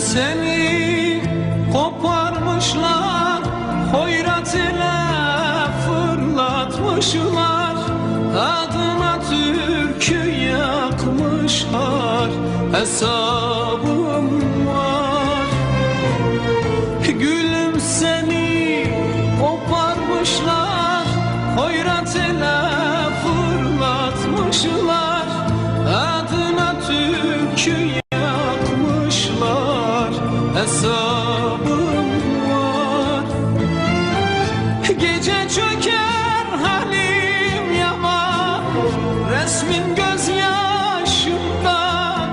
seni koparmışlar Hoyrat ile fırlatmışlar. Adına türkü yakmışlar Hesabım Gece çöker halim yaman. Resmin gözyaşımda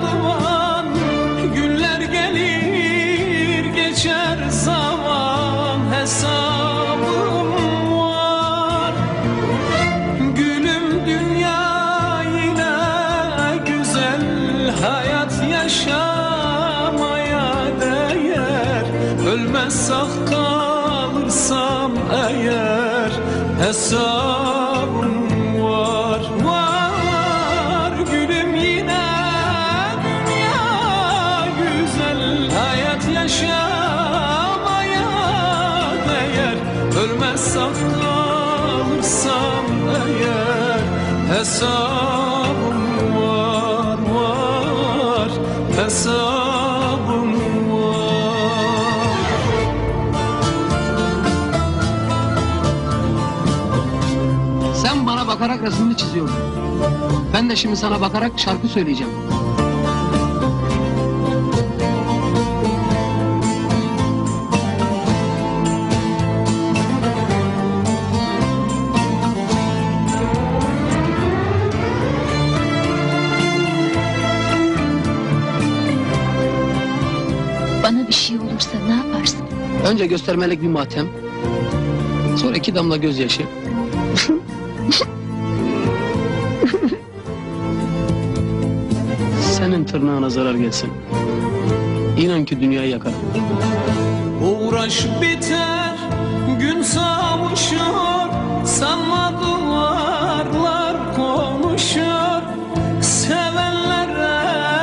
duman. Günler gelir geçer zaman. Hesabım var. Gülüm dünya yine güzel Hayat yaşamaya değer. Ölmez sağ Hesabım var. Var Gülüm yine dünya güzel. Hayat yaşamaya değer Ölmez sağ kalırsam eğer Hesabım var var. Hesabım Sen bana bakarak resmini çiziyordun. Ben de şimdi sana bakarak şarkı söyleyeceğim. Bana bir şey olursa ne yaparsın? Önce göstermelik bir matem. Sonra iki damla gözyaşı. Senin tırnağına zarar gelsin. İnan ki dünyayı yakarım. Uğraş biter, gün savuşur Sanma duvarlar konuşur Sevenler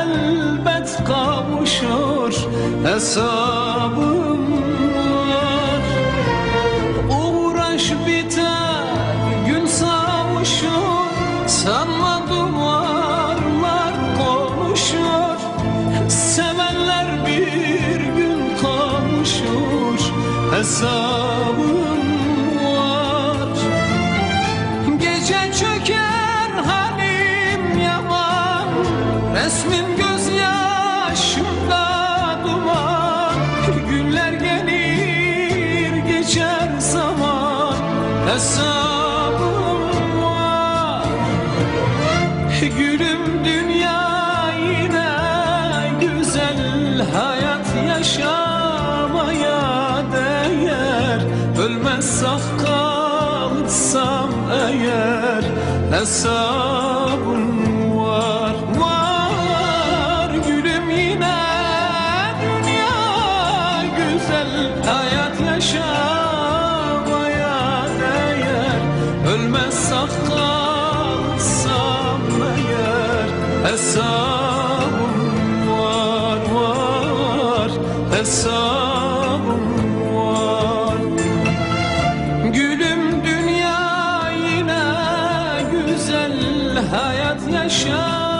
elbet kavuşur Hesabım Sanma duvarlar konuşur Sevenler bir gün kavuşur Hesabım var. Gece çöker halim yaman. Resmin gözyaşımda duman. Günler gelir geçer zaman. Hesabım Gülüm dünya yine güzel Hayat yaşamaya değer. Ölmez saf kalırsam eğer Hesabım hesabım var. Gülüm dünya yine güzel hayat yaşa